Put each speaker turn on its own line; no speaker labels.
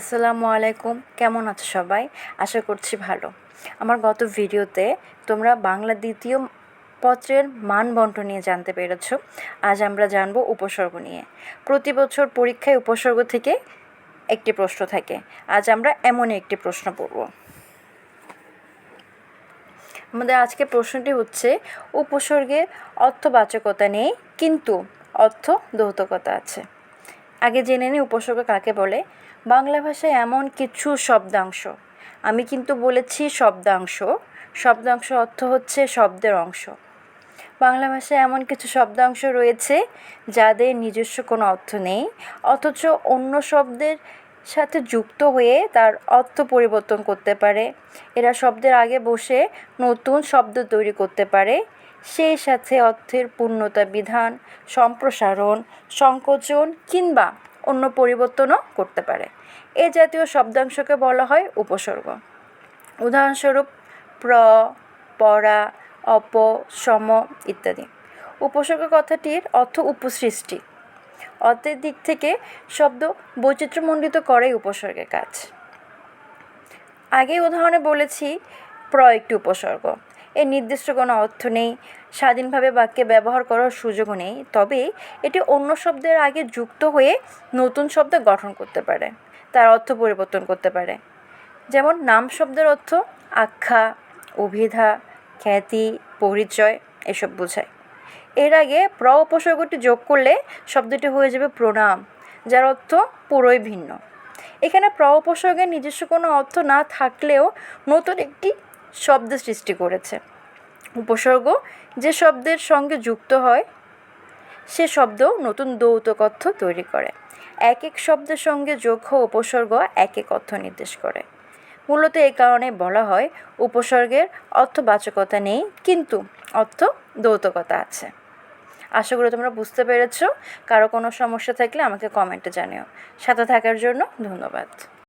আসসালামু আলাইকুম। কেমন আছো সবাই? আশা করছি ভালো। আমার গত ভিডিওতে তোমরা বাংলা দ্বিতীয় পত্রের মান বন্টন নিয়ে জানতে পেরেছ। আজ আমরা জানব উপসর্গ নিয়ে। প্রতি বছর পরীক্ষায় উপসর্গ থেকে একটি প্রশ্ন থাকে। আজ আমরা এমনই একটি প্রশ্ন পড়ব আমাদের আজকে প্রশ্নটি হচ্ছে, উপসর্গের অর্থবাচকতা নেই, কিন্তু অর্থ দৌতকতা আছে। আগে জেনে নিই উপসর্গ কাকে বলে। বাংলা ভাষায় এমন কিছু শব্দাংশ। আমি কিন্তু বলেছি শব্দাংশ। শব্দাংশ অর্থ হচ্ছে শব্দের অংশ। বাংলা ভাষায় এমন কিছু শব্দাংশ রয়েছে যাদের নিজস্ব কোনো অর্থ নেই, অথচ অন্য শব্দের সাথে যুক্ত হয়ে তার অর্থ পরিবর্তন করতে পারে। এরা শব্দের আগে বসে নতুন শব্দ তৈরি করতে পারে। সেই সাথে অর্থের পূর্ণতা বিধান, সম্প্রসারণ, সংকোচন কিংবা অন্য পরিবর্তনও করতে পারে। এ জাতীয় শব্দাংশকে বলা হয় উপসর্গ। উদাহরণস্বরূপ প্র, পরা, অপ, সম ইত্যাদি। উপসর্গ কথাটির অর্থ উপসৃষ্টি। অর্থের দিক থেকে শব্দ বৈচিত্র্যমণ্ডিত করাই উপসর্গের কাজ। আগে উদাহরণে বলেছি প্র একটি উপসর্গ। এর নির্দিষ্ট কোনো অর্থ নেই, স্বাধীনভাবে বাক্যে ব্যবহার করার সুযোগও নেই, তবে এটি অন্য শব্দের আগে যুক্ত হয়ে নতুন শব্দ গঠন করতে পারে, তার অর্থ পরিবর্তন করতে পারে। যেমন নাম শব্দের অর্থ আখ্যা, অভিধা, খ্যাতি, পরিচয়, এসব বোঝায়। এর আগে প্র উপসর্গটি যোগ করলে শব্দটি হয়ে যাবে প্রণাম, যার অর্থ পুরোই ভিন্ন। এখানে প্র উপসর্গের নিজস্ব কোনো অর্থ না থাকলেও নতুন একটি শব্দ সৃষ্টি করেছে। উপসর্গ যে শব্দের সঙ্গে যুক্ত হয়, সে শব্দ নতুন যৌতুক অর্থ তৈরি করে। এক এক শব্দের সঙ্গে যোগ উপসর্গ এক এক অর্থ নির্দেশ করে। মূলত এই কারণে বলা হয় উপসর্গের অর্থবাচকতা নেই, কিন্তু অর্থ দৌতকতা আছে। আশা করি তোমরা বুঝতে পেরেছ। কারও কোনো সমস্যা থাকলে আমাকে কমেন্টে জানিও। সাথে থাকার জন্য ধন্যবাদ।